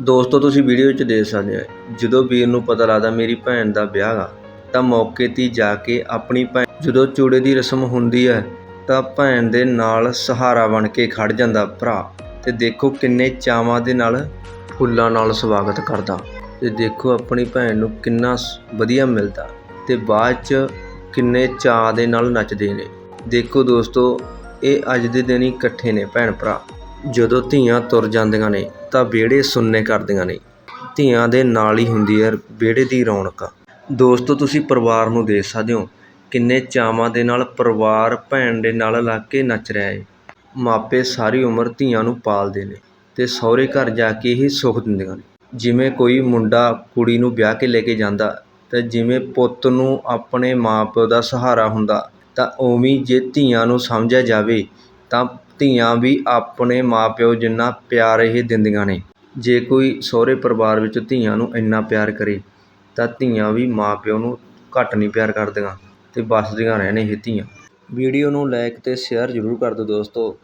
ਦੋਸਤੋ, ਤੁਸੀਂ ਵੀਡੀਓ ਵਿੱਚ ਦੇਖ ਸਕਦੇ ਹੋ। ਜਦੋਂ ਵੀਰ ਨੂੰ ਪਤਾ ਲੱਗਦਾ ਮੇਰੀ ਭੈਣ ਦਾ ਵਿਆਹ ਗਾ ਤਾਂ ਮੌਕੇ 'ਤੇ ਜਾ ਕੇ ਆਪਣੀ ਭੈਣ ਜਦੋਂ ਚੂੜੇ ਦੀ ਰਸਮ ਹੁੰਦੀ ਹੈ, ਤਾਂ ਭੈਣ ਦੇ ਨਾਲ ਸਹਾਰਾ ਬਣ ਕੇ ਖੜ ਜਾਂਦਾ ਭਰਾ ਤੇ ਦੇਖੋ ਕਿੰਨੇ ਚਾਵਾਂ ਦੇ ਨਾਲ ਫੁੱਲਾਂ ਨਾਲ ਸਵਾਗਤ ਕਰਦਾ। ਤੇ ਦੇਖੋ ਆਪਣੀ ਭੈਣ ਨੂੰ ਕਿੰਨਾ ਸ- ਵਧੀਆ ਮਿਲਦਾ ਤੇ ਬਾਅਦ 'ਚ ਕਿੰਨੇ ਚਾਅ ਦੇ ਨਾਲ ਨੱਚਦੇ ਨੇ। ਦੇਖੋ ਦੋਸਤੋ, ਇਹ ਅੱਜ ਦੇ ਦਿਨ ਹੀ ਇਕੱਠੇ ਨੇ ਭੈਣ ਭਰਾ ਜਦੋਂ ਧੀਆਂ ਤੁਰ ਜਾਂਦੀਆਂ ਨੇ ਤਾਂ ਵਿਹੜੇ ਸੁੰਨੇ ਕਰਦੀਆਂ ਨੇ। ਧੀਆਂ ਦੇ ਨਾਲ ਹੀ ਹੁੰਦੀ ਹੈ ਵਿਹੜੇ ਦੀ ਰੌਣਕ। ਦੋਸਤੋ, ਤੁਸੀਂ ਪਰਿਵਾਰ ਨੂੰ ਦੇਖ ਸਕਦੇ ਹੋ ਕਿੰਨੇ ਚਾਵਾਂ ਦੇ ਨਾਲ ਪਰਿਵਾਰ ਭੈਣ ਦੇ ਨਾਲ ਲੱਗ ਕੇ ਨੱਚ ਰਿਹਾ ਹੈ ਮਾਪੇ ਸਾਰੀ ਉਮਰ ਧੀਆਂ ਨੂੰ ਪਾਲਦੇ ਨੇ ਅਤੇ ਸਹੁਰੇ ਘਰ ਜਾ ਕੇ ਹੀ ਸੁੱਖ ਦਿੰਦੀਆਂ ਨੇ। ਜਿਵੇਂ ਕੋਈ ਮੁੰਡਾ ਕੁੜੀ ਨੂੰ ਵਿਆਹ ਕੇ ਲੈ ਕੇ ਜਾਂਦਾ ਤਾਂ ਜਿਵੇਂ ਪੁੱਤ ਨੂੰ ਆਪਣੇ ਮਾਂ ਪਿਓ ਦਾ ਸਹਾਰਾ ਹੁੰਦਾ ਤਾਂ ਉਵੇਂ ਜੇ ਧੀਆਂ ਨੂੰ ਸਮਝਿਆ ਜਾਵੇ ਤਾਂ ਧੀਆਂ ਵੀ ਆਪਣੇ ਮਾਂ ਪਿਓ ਜਿੰਨਾ ਪਿਆਰ ਇਹ ਦਿੰਦੀਆਂ ਨੇ। ਜੇ ਕੋਈ ਸਹੁਰੇ ਪਰਿਵਾਰ ਵਿੱਚ ਧੀਆਂ ਨੂੰ ਇੰਨਾ ਪਿਆਰ ਕਰੇ, ਤਾਂ ਧੀਆਂ ਵੀ ਮਾਂ ਪਿਓ ਨੂੰ ਘੱਟ ਨਹੀਂ ਪਿਆਰ ਕਰਦੀਆਂ ਅਤੇ ਵੱਸਦੀਆਂ ਰਹਿਣ ਇਹ ਧੀਆਂ। ਵੀਡੀਓ ਨੂੰ ਲਾਈਕ ਅਤੇ ਸ਼ੇਅਰ ਜ਼ਰੂਰ ਕਰ ਦਿਓ ਦੋਸਤੋ।